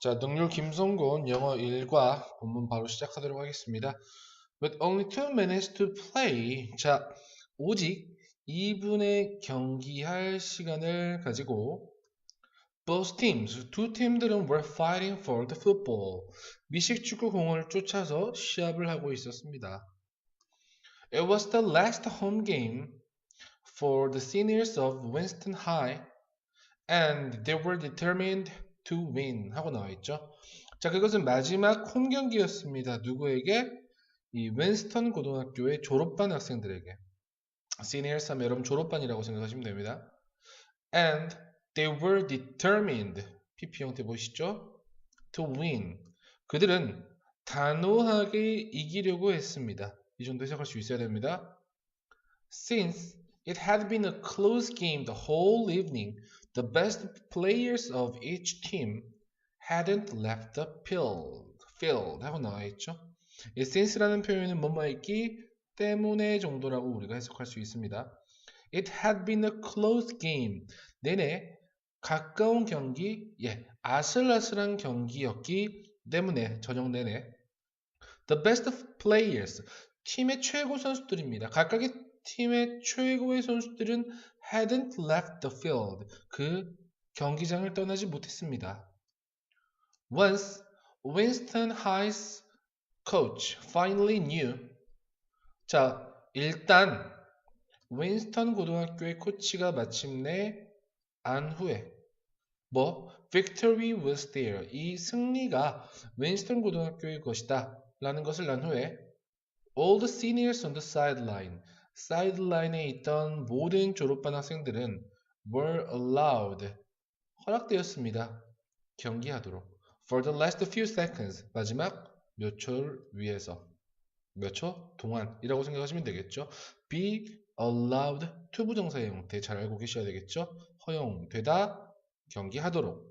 자, 능률 김성곤 영어 1과 본문 바로 시작하도록 하겠습니다. With only two minutes to play. 자, 오직 2분의 경기할 시간을 가지고 Both teams, 두 팀들은 were fighting for the football. 미식 축구 공을 쫓아서 시합을 하고 있었습니다. It was the last home game for the seniors of Winston High and they were determined to win 하고 나와 있죠. 자, 그것은 마지막 홈 경기였습니다. 누구에게? 이 윈스턴 고등학교의 졸업반 학생들에게. seniors 여러분 졸업반이라고 생각하시면 됩니다. And they were determined. PP 형태 보시죠? to win. 그들은 단호하게 이기려고 했습니다. 이 정도 해석할 수 있어야 됩니다. Since it had been a close game the whole evening, the best players of each team hadn't left the field. field 하고 나와 있죠. 이 since라는 표현은 뭐뭐 있기 때문에 정도라고 우리가 해석할 수 있습니다. It had been a close game. 내내 가까운 경기, 예, 아슬아슬한 경기였기 때문에 저녁 내내 The best players, 팀의 최고 선수들입니다. 각각의 팀의 최고의 선수들은 hadn't left the field. 그 경기장을 떠나지 못했습니다. Once Winston High's coach finally knew. 자, 일단 윈스턴 고등학교의 코치가 마침내 안 후에 뭐 victory was there. 이 승리가 윈스턴 고등학교의 것이다. 라는 것을 난 후에 all the seniors on the sideline 사이드라인에 있던 모든 졸업반 학생들은 were allowed 허락되었습니다. 경기하도록 for the last few seconds 마지막 몇 초를 위해서 몇 초 동안이라고 생각하시면 되겠죠. be allowed to 부정사의 형태 잘 알고 계셔야 되겠죠. 허용되다 경기하도록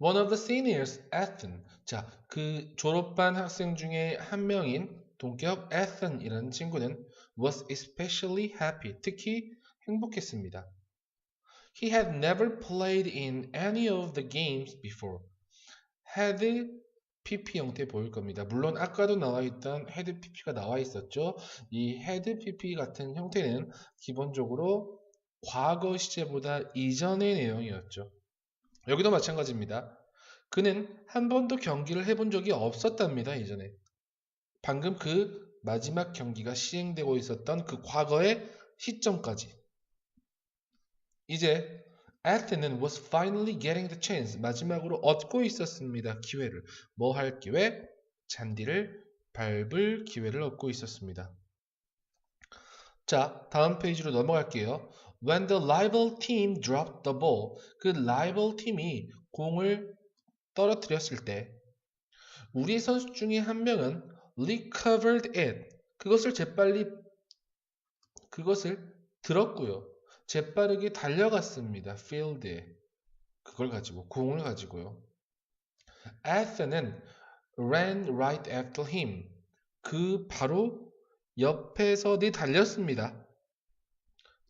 One of the seniors, Ethan. 자, 그 졸업반 학생 중에 한 명인 동격 Ethan이라는 친구는 was especially happy. 특히 행복했습니다. He had never played in any of the games before. had pp 형태 보일 겁니다. 물론 아까도 나와 있던 had pp가 나와 있었죠. 이 had pp 같은 형태는 기본적으로 과거 시제보다 이전의 내용이었죠. 여기도 마찬가지입니다. 그는 한 번도 경기를 해본 적이 없었답니다. 이전에. 방금 그 마지막 경기가 시행되고 있었던 그 과거의 시점까지. 이제 Athens was finally getting the chance. 마지막으로 얻고 있었습니다. 기회를. 뭐 할 기회? 잔디를 밟을 기회를 얻고 있었습니다. 자, 다음 페이지로 넘어갈게요. When the rival team dropped the ball, 그 rival 팀이 공을 떨어뜨렸을 때 우리 선수 중에 한 명은 recovered it. 그것을 재빨리 그것을 들었고요. 재빠르게 달려갔습니다. field에. 그걸 가지고 공을 가지고요. Athens는 ran right after him. 그 바로 옆에서 네 달렸습니다.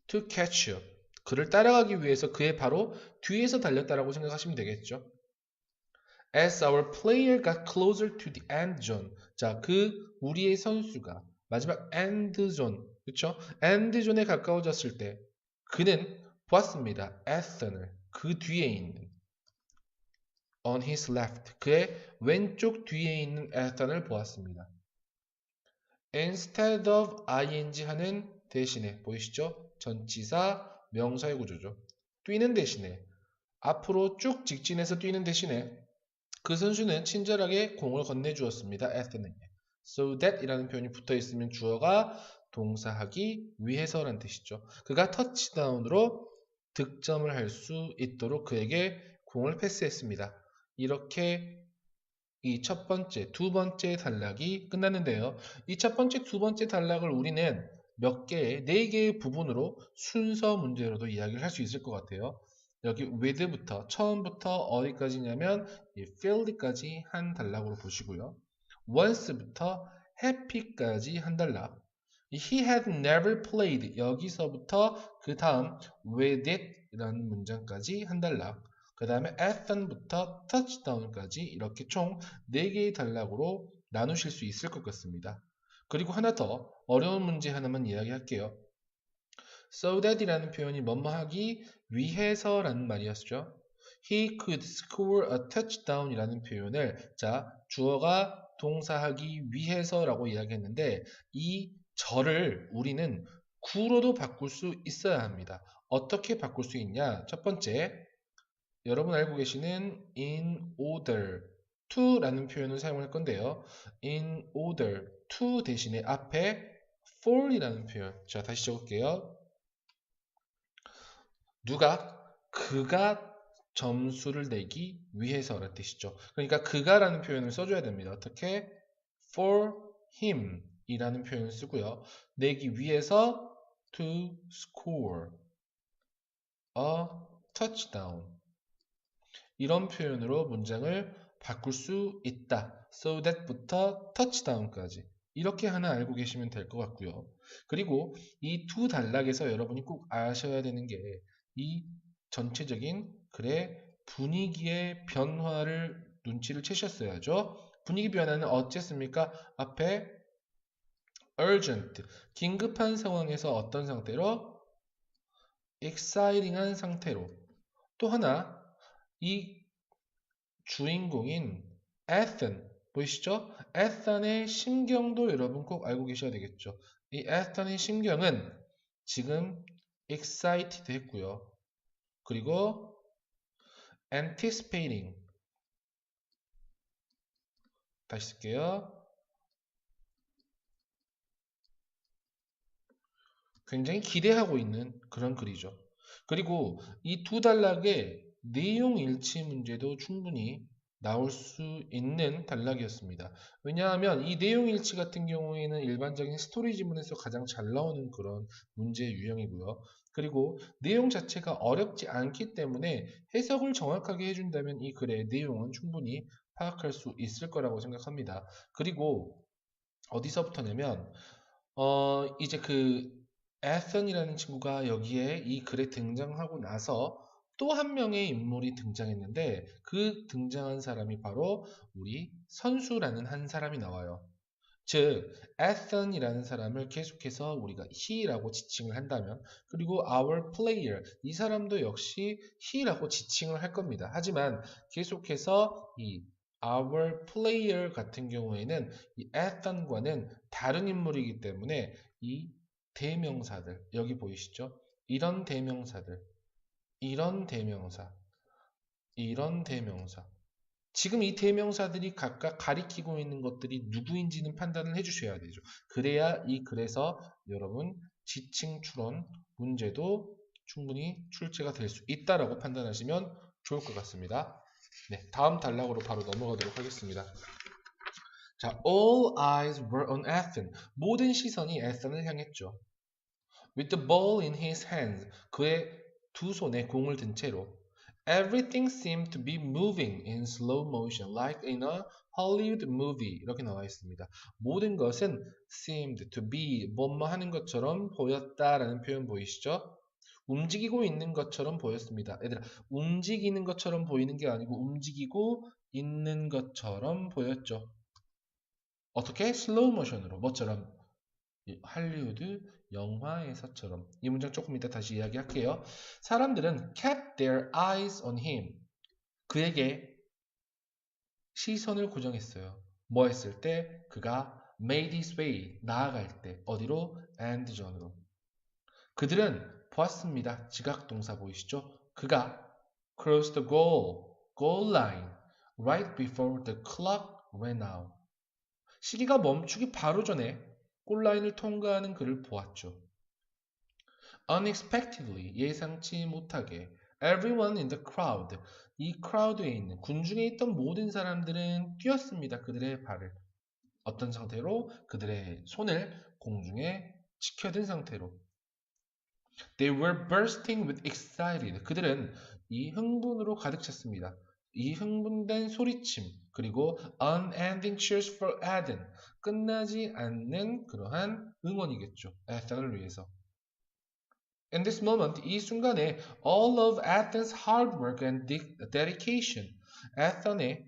to catch up. 그를 따라가기 위해서 그의 바로 뒤에서 달렸다라고 생각하시면 되겠죠. As our player got closer to the end zone. 자, 그 우리의 선수가 마지막 end zone, 그렇죠? end zone에 가까워졌을 때 그는 보았습니다. Ethan을 그 뒤에 있는 on his left 그의 왼쪽 뒤에 있는 Ethan을 보았습니다. instead of ing 하는 대신에 보이시죠? 전치사 명사의 구조죠. 뛰는 대신에 앞으로 쭉 직진해서 뛰는 대신에 그 선수는 친절하게 공을 건네주었습니다. Ethan에게. So that 이라는 표현이 붙어 있으면 주어가 동사하기 위해서라는 뜻이죠. 그가 터치다운으로 득점을 할 수 있도록 그에게 공을 패스했습니다. 이렇게 이 첫 번째, 두 번째 단락이 끝났는데요. 이 첫 번째, 두 번째 단락을 우리는 몇 개의, 네 개의 부분으로 순서 문제로도 이야기를 할 수 있을 것 같아요. 여기 with부터, 처음부터 어디까지냐면 이 field까지 한 단락으로 보시고요. once부터 happy까지 한 단락. He had never played. 여기서부터 그 다음 with it 이라는 문장까지 한 단락. 그 다음에 Athon부터 touchdown까지 이렇게 총 4개의 단락으로 나누실 수 있을 것 같습니다. 그리고 하나 더 어려운 문제 하나만 이야기할게요. so that이라는 표현이 뭐뭐 하기 위해서라는 말이었죠. He could score a touchdown이라는 표현을 자 주어가 동사하기 위해서라고 이야기했는데 이 절을 우리는 구로도 바꿀 수 있어야 합니다. 어떻게 바꿀 수 있냐? 첫 번째, 여러분 알고 계시는 in order to라는 표현을 사용할 건데요. in order to 대신에 앞에 for이라는 표현. 자, 다시 적을게요. 누가 그가 점수를 내기 위해서라는 뜻이죠. 그러니까 그가라는 표현을 써줘야 됩니다. 어떻게? for him 이라는 표현을 쓰고요. 내기 위해서 to score a touchdown 이런 표현으로 문장을 바꿀 수 있다. so that부터 touchdown까지 이렇게 하나 알고 계시면 될 것 같고요. 그리고 이 두 단락에서 여러분이 꼭 아셔야 되는 게 이 전체적인 글의 분위기의 변화를 눈치를 채셨어야죠. 분위기 변화는 어쨌습니까? 앞에 urgent, 긴급한 상황에서 어떤 상태로? exciting한 상태로. 또 하나, 이 주인공인 Ethan, 보이시죠? Ethan의 심경도 여러분 꼭 알고 계셔야 되겠죠. 이 Ethan의 심경은 지금 excited 했고요. 그리고 anticipating 다시 쓸게요. 굉장히 기대하고 있는 그런 글이죠. 그리고 이 두 단락의 내용 일치 문제도 충분히 나올 수 있는 단락이었습니다. 왜냐하면 이 내용 일치 같은 경우에는 일반적인 스토리 지문에서 가장 잘 나오는 그런 문제 유형이고요. 그리고 내용 자체가 어렵지 않기 때문에 해석을 정확하게 해준다면 이 글의 내용은 충분히 파악할 수 있을 거라고 생각합니다. 그리고 어디서부터냐면 어 이제 그 에선이라는 친구가 여기에 이 글에 등장하고 나서 또 한 명의 인물이 등장했는데 그 등장한 사람이 바로 우리 선수라는 한 사람이 나와요. 즉, Ethan이라는 사람을 계속해서 우리가 he라고 지칭을 한다면 그리고 our player 이 사람도 역시 he라고 지칭을 할 겁니다. 하지만 계속해서 이 our player 같은 경우에는 이 Ethan과는 다른 인물이기 때문에 이 대명사들 여기 보이시죠? 이런 대명사들 이런 대명사 이런 대명사 지금 이 대명사들이 각각 가리키고 있는 것들이 누구인지는 판단을 해주셔야 되죠. 그래야 이 글에서 여러분 지칭 추론 문제도 충분히 출제가 될 수 있다라고 판단하시면 좋을 것 같습니다. 네, 다음 단락으로 바로 넘어가도록 하겠습니다. 자, all eyes were on Ethan. 모든 시선이 에선을 향했죠. With the ball in his hands. 그의 두 손에 공을 든 채로 Everything seemed to be moving in slow motion, like in a Hollywood movie. 이렇게 나와 있습니다. 모든 것은 seemed to be 뭐뭐 하는 것처럼 보였다라는 표현 보이시죠? 움직이고 있는 것처럼 보였습니다. 얘들아, 움직이는 것처럼 보이는 게 아니고 움직이고 있는 것처럼 보였죠. 어떻게? 슬로우 모션으로 뭐처럼? 할리우드 영화에서처럼 이 문장 조금 이따 다시 이야기할게요. 사람들은 kept their eyes on him. 그에게 시선을 고정했어요. 뭐 했을 때? 그가 made his way, 나아갈 때 어디로? end zone으로. 그들은 보았습니다. 지각 동사 보이시죠? 그가 crossed the goal, goal line right before the clock ran out. 시기가 멈추기 바로 전에 골라인을 통과하는 그를 보았죠. Unexpectedly, 예상치 못하게 Everyone in the crowd, 이 크라우드에 있는 군중에 있던 모든 사람들은 뛰었습니다. 그들의 발을 어떤 상태로? 그들의 손을 공중에 지켜든 상태로 They were bursting with excited. 그들은 이 흥분으로 가득 찼습니다. 이 흥분된 소리침 그리고 unending cheers for Eden 끝나지 않는 그러한 응원이겠죠. 에스를 위해서. In this moment, 이 순간에 all of Athens' hard work and de- dedication, Athens의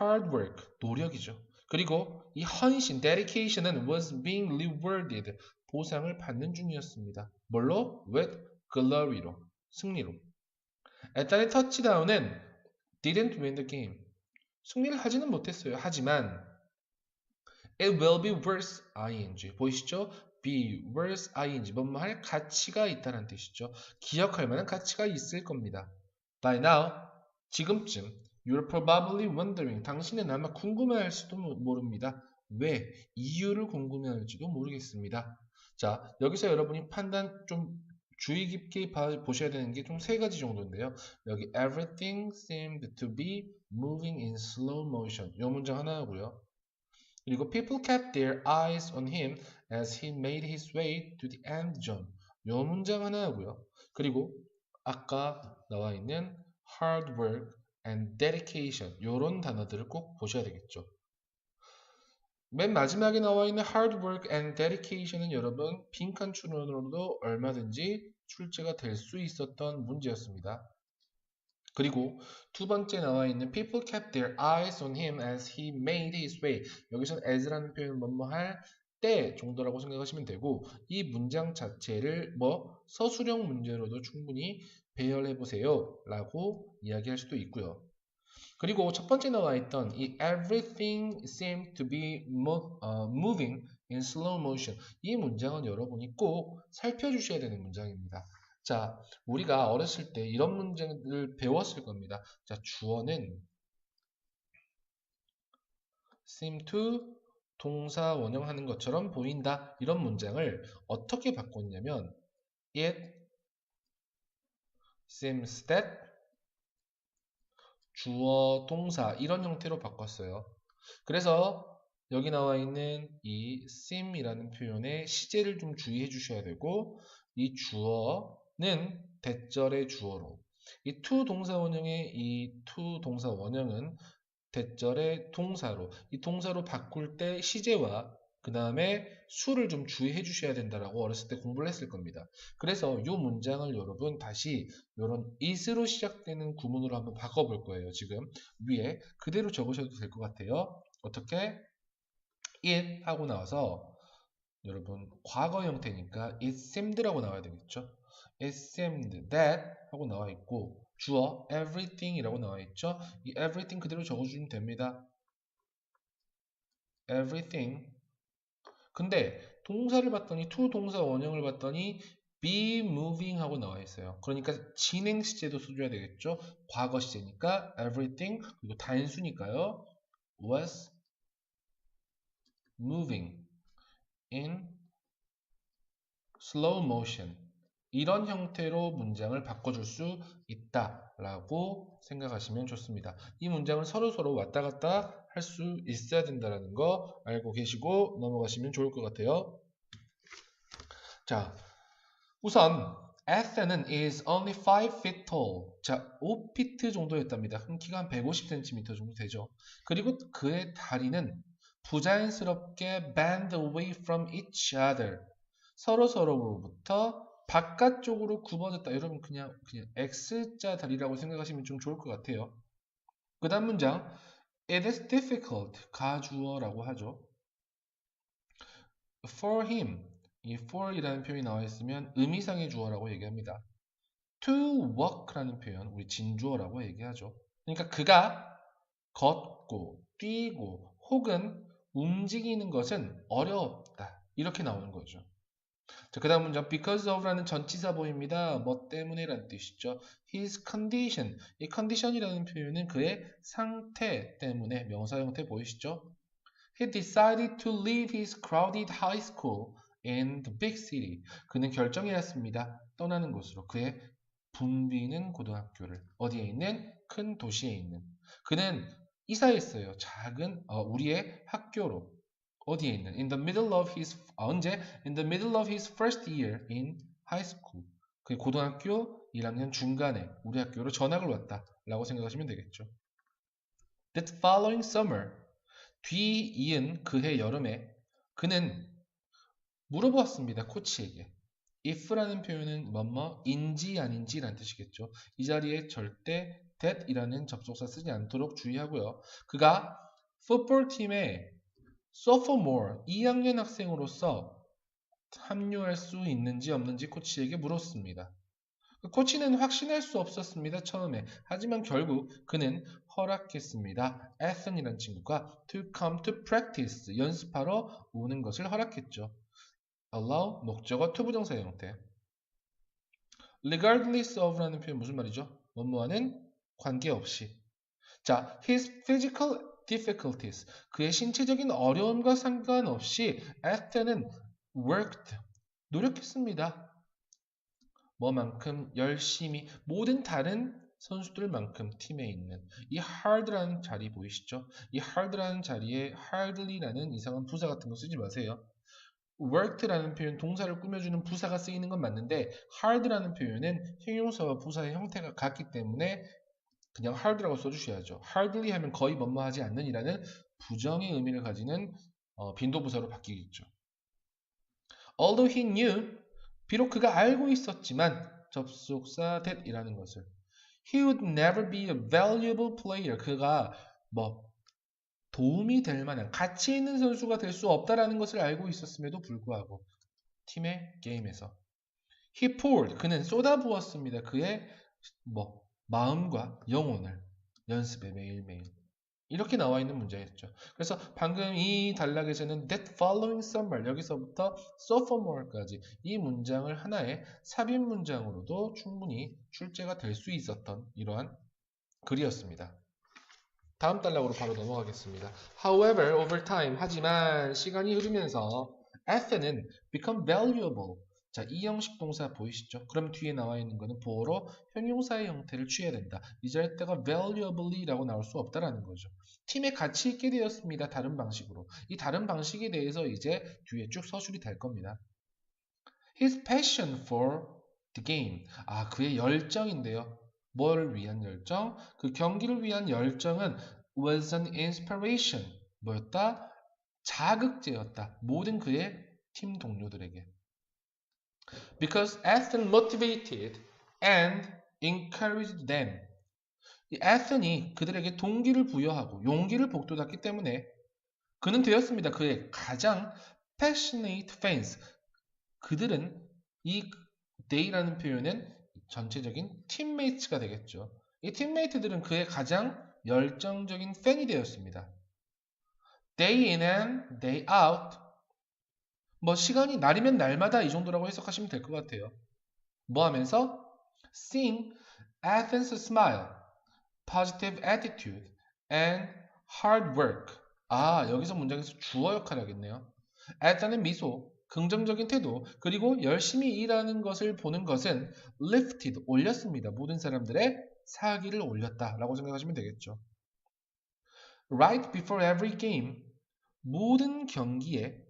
hard work, 노력이죠. 그리고 이 헌신, dedication은 was being rewarded, 보상을 받는 중이었습니다. 뭘로? With glory로, 승리로. 일단의 터치다운은 didn't win the game. 승리를 하지는 못했어요. 하지만 it will be worth ing. 보이시죠? be worth ing. 뭐뭐 할 가치가 있다는 뜻이죠. 기억할 만한 가치가 있을 겁니다. By now, 지금쯤 You're probably wondering. 당신은 아마 궁금해할 수도 모- 모릅니다. 왜? 이유를 궁금해할지도 모르겠습니다. 자, 여기서 여러분이 판단 좀 주의 깊게 봐- 보셔야 되는 게 좀 세 가지 정도인데요. 여기 everything seemed to be moving in slow motion. 이 문장 하나 하고요. 그리고 people kept their eyes on him as he made his way to the end zone. 이 문장 하나 하고요. 그리고 아까 나와 있는 hard work and dedication 이런 단어들을 꼭 보셔야 되겠죠. 맨 마지막에 나와 있는 hard work and dedication은 여러분 빈칸 추론으로도 얼마든지 출제가 될 수 있었던 문제였습니다. 그리고 두 번째 나와 있는 people kept their eyes on him as he made his way 여기서는 as라는 표현을 뭐뭐 할 때 정도라고 생각하시면 되고 이 문장 자체를 뭐 서술형 문제로도 충분히 배열해 보세요 라고 이야기할 수도 있고요. 그리고 첫 번째 나와 있던 이 everything seemed to be 어, moving in slow motion 이 문장은 여러분이 꼭 살펴주셔야 되는 문장입니다. 자, 우리가 어렸을 때 이런 문장을 배웠을 겁니다. 자, 주어는 seem to 동사 원형하는 것처럼 보인다. 이런 문장을 어떻게 바꿨냐면 it seems that 주어, 동사 이런 형태로 바꿨어요. 그래서 여기 나와 있는 이 seem이라는 표현의 시제를 좀 주의해 주셔야 되고 이 주어는 대절의 주어로 이 to 동사 원형의 이 to 동사 원형은 대절의 동사로 이 동사로 바꿀 때 시제와 그 다음에 수를 좀 주의해 주셔야 된다라고 어렸을 때 공부를 했을 겁니다. 그래서 이 문장을 여러분 다시 이런 is로 시작되는 구문으로 한번 바꿔볼 거예요. 지금 위에 그대로 적으셔도 될 것 같아요. 어떻게? it 하고 나와서 여러분 과거 형태니까 it seemed라고 나와야 되겠죠. it seemed that 하고 나와 있고 주어 everything이라고 나와 있죠. 이 everything 그대로 적어주면 됩니다. everything 근데 동사를 봤더니 to 동사 원형을 봤더니 be moving 하고 나와 있어요. 그러니까 진행 시제도 써줘야 되겠죠. 과거 시제니까 everything 그리고 단수니까요. was moving in slow motion 이런 형태로 문장을 바꿔줄 수 있다라고 생각하시면 좋습니다. 이 문장을 서로서로 왔다 갔다 할 수 있어야 된다는 거 알고 계시고 넘어가시면 좋을 것 같아요. 자, 우선 Athens is only 5 feet tall. 자, 5피트 정도였답니다. 큰 키가 한 150cm 정도 되죠. 그리고 그의 다리는 부자연스럽게 bend away from each other. 서로 서로로부터 바깥쪽으로 굽어졌다. 여러분 그냥 그냥 X자 다리라고 생각하시면 좀 좋을 것 같아요. 그 다음 문장 It is difficult 가주어라고 하죠. For him 이 for이라는 표현이 나와 있으면 의미상의 주어라고 얘기합니다. To walk라는 표현 우리 진주어라고 얘기하죠. 그러니까 그가 걷고 뛰고 혹은 움직이는 것은 어렵다 이렇게 나오는 거죠. 자, 그 다음 문장 because of라는 전치사 보입니다. 뭐 때문에라는 뜻이죠. his condition 이 condition이라는 표현은 그의 상태 때문에 명사 형태 보이시죠? He decided to leave his crowded high school in the big city. 그는 결정해왔습니다. 떠나는 곳으로 그의 붐비는 고등학교를 어디에 있는 큰 도시에 있는 그는 이사했어요. 작은 어, 우리의 학교로 어디에 있는 in the middle of his 아, 언제 in the middle of his first year in high school 그 고등학교 1학년 중간에 우리 학교로 전학을 왔다라고 생각하시면 되겠죠. That following summer 뒤 이은 그해 여름에 그는 물어보았습니다. 코치에게 if라는 표현은 뭐뭐인지 아닌지라는 뜻이겠죠. 이 자리에 절대 that이라는 접속사 쓰지 않도록 주의하고요. 그가 풋볼 팀의 sophomore 2학년 학생으로서 합류할 수 있는지 없는지 코치에게 물었습니다. 코치는 확신할 수 없었습니다. 처음에. 하지만 결국 그는 허락했습니다. Ethan이라는 친구가 to come to practice 연습하러 오는 것을 허락했죠. allow 목적어 투부정사 형태. regardless of라는 표현 무슨 말이죠? 뭐뭐하는 관계없이. 자, his physical difficulties 그의 신체적인 어려움과 상관없이 Ethan은 worked 노력했습니다. 뭐만큼 열심히 모든 다른 선수들만큼 팀에 있는 이 hard라는 자리 보이시죠? 이 hard라는 자리에 hardly라는 이상한 부사 같은 거 쓰지 마세요. worked라는 표현 동사를 꾸며주는 부사가 쓰이는 건 맞는데 hard라는 표현은 형용사와 부사의 형태가 같기 때문에 그냥 hard라고 써주셔야죠. hardly 하면 거의 뭐뭐 하지 않는 이라는 부정의 의미를 가지는 어, 빈도부사로 바뀌겠죠. Although he knew, 비록 그가 알고 있었지만 접속사 that이라는 것을 He would never be a valuable player. 그가 뭐 도움이 될 만한 가치 있는 선수가 될 수 없다라는 것을 알고 있었음에도 불구하고 팀의 게임에서 He poured. 그는 쏟아부었습니다. 그의 뭐 마음과 영혼을 연습에 매일매일. 이렇게 나와 있는 문제였죠. 그래서 방금 이 단락에서는 that following summer 여기서부터 sophomore까지 이 문장을 하나의 삽입 문장으로도 충분히 출제가 될 수 있었던 이러한 글이었습니다. 다음 단락으로 바로 넘어가겠습니다. However, over time 하지만 시간이 흐르면서 Ethan은 become valuable 자, 이 형식 동사 보이시죠? 그럼 뒤에 나와 있는 거는 보어로 형용사의 형태를 취해야 된다. 이럴 때가 valuably라고 나올 수 없다라는 거죠. 팀에 가치 있게 되었습니다. 다른 방식으로. 이 다른 방식에 대해서 이제 뒤에 쭉 서술이 될 겁니다. His passion for the game. 아, 그의 열정인데요. 뭘 위한 열정? 그 경기를 위한 열정은 was an inspiration. 뭐였다? 자극제였다. 모든 그의 팀 동료들에게. Because Ethan motivated and encouraged them. 이 에센이 그들에게 동기를 부여하고 용기를 복돋았기 때문에 그는 되었습니다. 그의 가장 passionate fans. 그들은 이 they라는 표현은 전체적인 팀메이트가 되겠죠. 이 팀메이트들은 그의 가장 열정적인 팬이 되었습니다. Day in and day out. 뭐 시간이 날이면 날마다 이 정도라고 해석하시면 될 것 같아요. 뭐 하면서 seeing Athens smile, positive attitude, and hard work. 아 여기서 문장에서 주어 역할을 하겠네요. Athens의 미소, 긍정적인 태도, 그리고 열심히 일하는 것을 보는 것은 lifted, 올렸습니다. 모든 사람들의 사기를 올렸다라고 생각하시면 되겠죠. Right before every game, 모든 경기에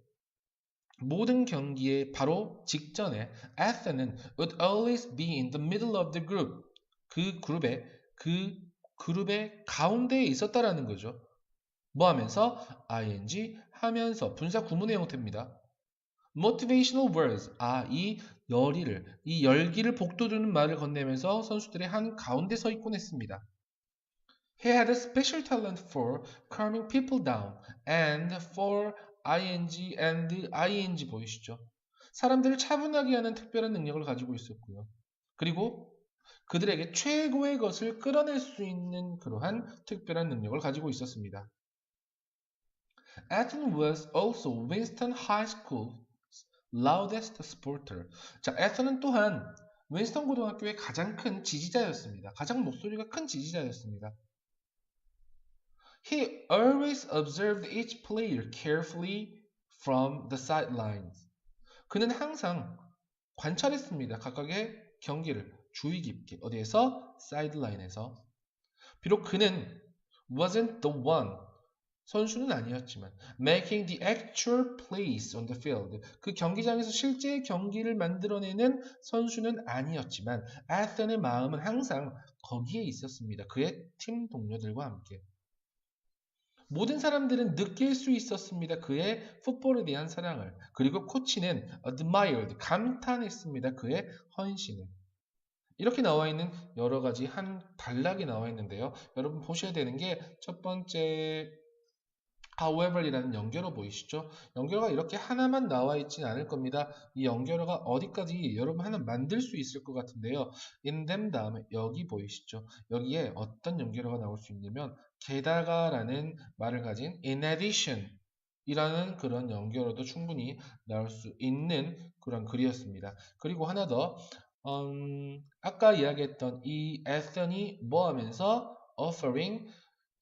모든 경기에 바로 직전에 Ethan은 would always be in the middle of the group. 그 그룹에 그 그룹의 가운데에 있었다라는 거죠. 뭐 하면서 ing 하면서 분사 구문의 형태입니다. motivational words. 아, 이 열의를, 이 열기를 복돋우는 말을 건네면서 선수들의 한 가운데 서 있곤 했습니다. He had a special talent for calming people down and for ing and ing 보이시죠? 사람들을 차분하게 하는 특별한 능력을 가지고 있었고요. 그리고 그들에게 최고의 것을 끌어낼 수 있는 그러한 특별한 능력을 가지고 있었습니다. Ethan was also Winston High School's loudest supporter. 자, 에턴은 또한 윈스턴 고등학교의 가장 큰 지지자였습니다. 가장 목소리가 큰 지지자였습니다. He always observed each player carefully from the sidelines. 그는 항상 관찰했습니다. 각각의 경기를 주의 깊게 어디에서 사이드라인에서 비록 그는 wasn't the one 선수는 아니었지만 making the actual plays on the field 그 경기장에서 실제 경기를 만들어내는 선수는 아니었지만 아스의 마음은 항상 거기에 있었습니다. 그의 팀 동료들과 함께 모든 사람들은 느낄 수 있었습니다. 그의 풋볼에 대한 사랑을. 그리고 코치는 admired, 감탄했습니다. 그의 헌신을. 이렇게 나와 있는 여러 가지 한 단락이 나와 있는데요. 여러분 보셔야 되는 게 첫 번째 however이라는 연결어 보이시죠? 연결어가 이렇게 하나만 나와 있지는 않을 겁니다. 이 연결어가 어디까지 여러분 하나 만들 수 있을 것 같은데요. in them 다음에 여기 보이시죠? 여기에 어떤 연결어가 나올 수 있냐면 게다가라는 말을 가진 in addition 이라는 그런 연결어도 충분히 나올 수 있는 그런 글이었습니다. 그리고 하나 더 음, 아까 이야기했던 이 Anthony 뭐 하면서 offering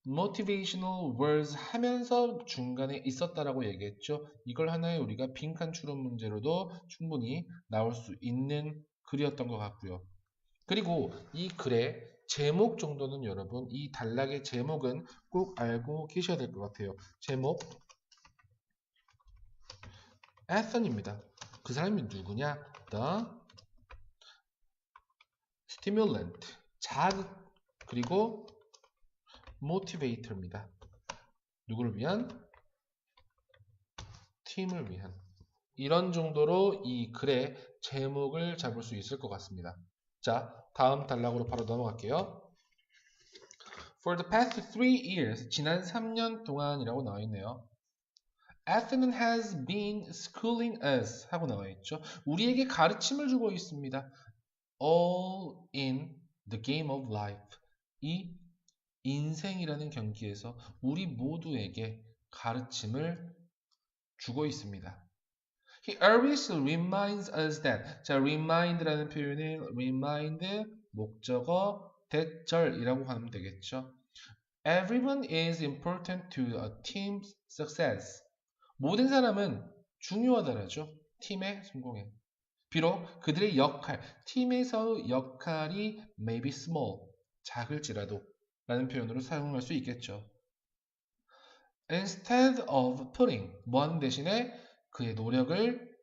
motivational words 하면서 중간에 있었다라고 얘기했죠. 이걸 하나의 우리가 빈칸 추론 문제로도 충분히 나올 수 있는 글이었던 것 같고요. 그리고 이 글의 제목 정도는 여러분 이 단락의 제목은 꼭 알고 계셔야 될 것 같아요. 제목 Anthony입니다. 그 사람이 누구냐? The stimulant 자극 그리고 motivator입니다. 누구를 위한? 팀을 위한. 이런 정도로 이 글의 제목을 잡을 수 있을 것 같습니다. 자, 다음 단락으로 바로 넘어갈게요. For the past three years, 지난 3년 동안이라고 나와 있네요. Athens has been schooling us 하고 나와 있죠. 우리에게 가르침을 주고 있습니다. All in the game of life. 이 인생이라는 경기에서 우리 모두에게 가르침을 주고 있습니다. He always reminds us that. 자, remind라는 표현의 remind 목적어 대절이라고 하면 되겠죠. Everyone is important to a team's success. 모든 사람은 중요하다라죠. 팀의 성공에. 비록 그들의 역할, 팀에서 역할이 may be small, 작을지라도 라는 표현으로 사용할 수 있겠죠. Instead of putting, 뭔 대신에 그의 노력을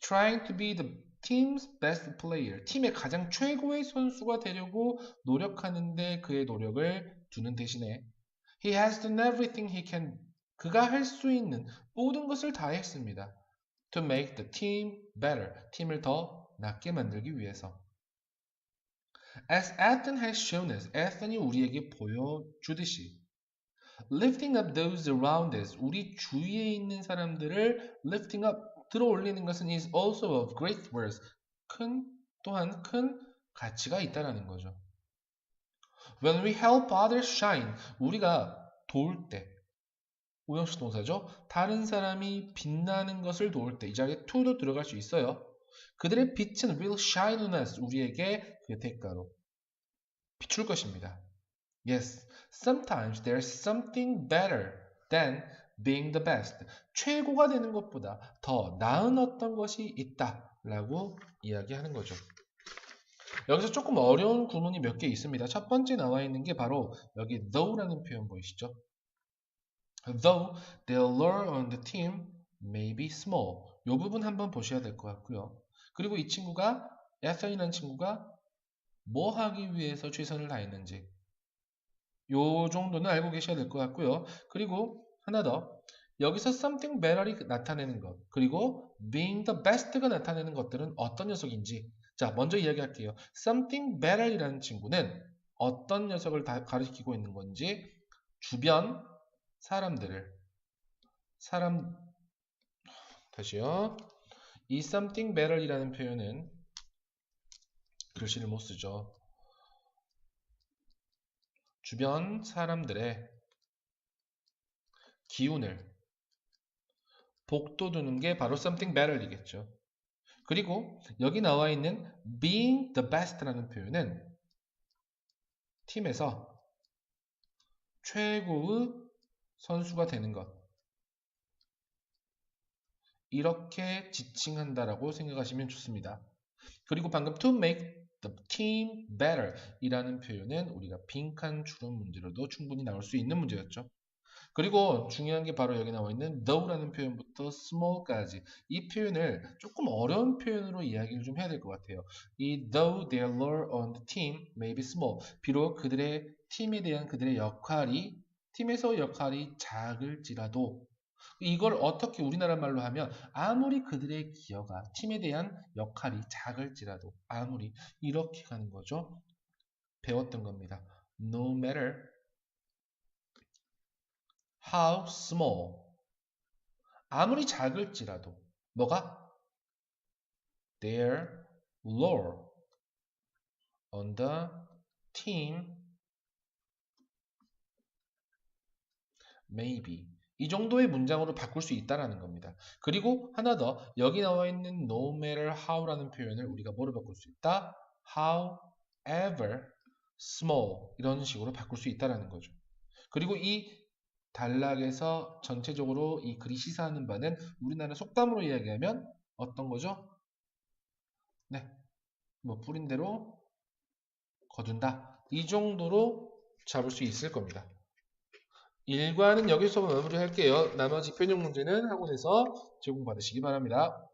trying to be the team's best player, 팀의 가장 최고의 선수가 되려고 노력하는데 그의 노력을 두는 대신에 he has done everything he can, 그가 할 수 있는 모든 것을 다 했습니다. to make the team better, 팀을 더 낫게 만들기 위해서. As Ethan has shown us, 에탄이 우리에게 보여주듯이 lifting up those around us, 우리 주위에 있는 사람들을 lifting up, 들어 올리는 것은 is also of great worth, 큰, 또한 큰 가치가 있다라는 거죠. When we help others shine, 우리가 도울 때, 우형식 동사죠. 다른 사람이 빛나는 것을 도울 때, 이 자리에 to도 들어갈 수 있어요. 그들의 빛은 will shine on us, 우리에게 그 대가로 비출 것입니다. Yes, sometimes there's something better than being the best. 최고가 되는 것보다 더 나은 어떤 것이 있다 라고 이야기하는 거죠. 여기서 조금 어려운 구문이 몇 개 있습니다. 첫 번째 나와 있는 게 바로 여기 though라는 표현 보이시죠? Though the allure on the team may be small. 이 부분 한번 보셔야 될 것 같고요. 그리고 이 친구가 에서이라는 친구가 뭐 하기 위해서 최선을 다했는지 요 정도는 알고 계셔야 될 것 같고요. 그리고 하나 더 여기서 something better이 나타내는 것 그리고 being the best가 나타내는 것들은 어떤 녀석인지 자 먼저 이야기할게요. something better이라는 친구는 어떤 녀석을 다 가리키고 있는 건지 주변 사람들을 사람 다시요. 이 something better이라는 표현은 글씨를 못 쓰죠. 주변 사람들의 기운을 복돋우는 게 바로 something better이겠죠. 그리고 여기 나와 있는 being the best라는 표현은 팀에서 최고의 선수가 되는 것. 이렇게 지칭한다라고 생각하시면 좋습니다. 그리고 방금 to make the team better 이라는 표현은 우리가 빈칸 추론 문제로도 충분히 나올 수 있는 문제였죠. 그리고 중요한 게 바로 여기 나와 있는 though라는 표현부터 small까지 이 표현을 조금 어려운 표현으로 이야기를 좀 해야 될 것 같아요. 이 though their role on the team may be small 비록 그들의 팀에 대한 그들의 역할이 팀에서 역할이 작을지라도 이걸 어떻게 우리나라 말로 하면 아무리 그들의 기여가 팀에 대한 역할이 작을지라도 아무리 이렇게 가는 거죠. 배웠던 겁니다. No matter how small 아무리 작을지라도 뭐가 their role on the team maybe 이 정도의 문장으로 바꿀 수 있다라는 겁니다. 그리고 하나 더 여기 나와 있는 no matter how라는 표현을 우리가 뭐로 바꿀 수 있다? however small 이런 식으로 바꿀 수 있다라는 거죠. 그리고 이 단락에서 전체적으로 이 글이 시사하는 바는 우리나라 속담으로 이야기하면 어떤 거죠? 네, 뭐 뿌린 대로 거둔다. 이 정도로 잡을 수 있을 겁니다. 일과는 여기서 마무리할게요. 나머지 편용 문제는 학원에서 제공받으시기 바랍니다.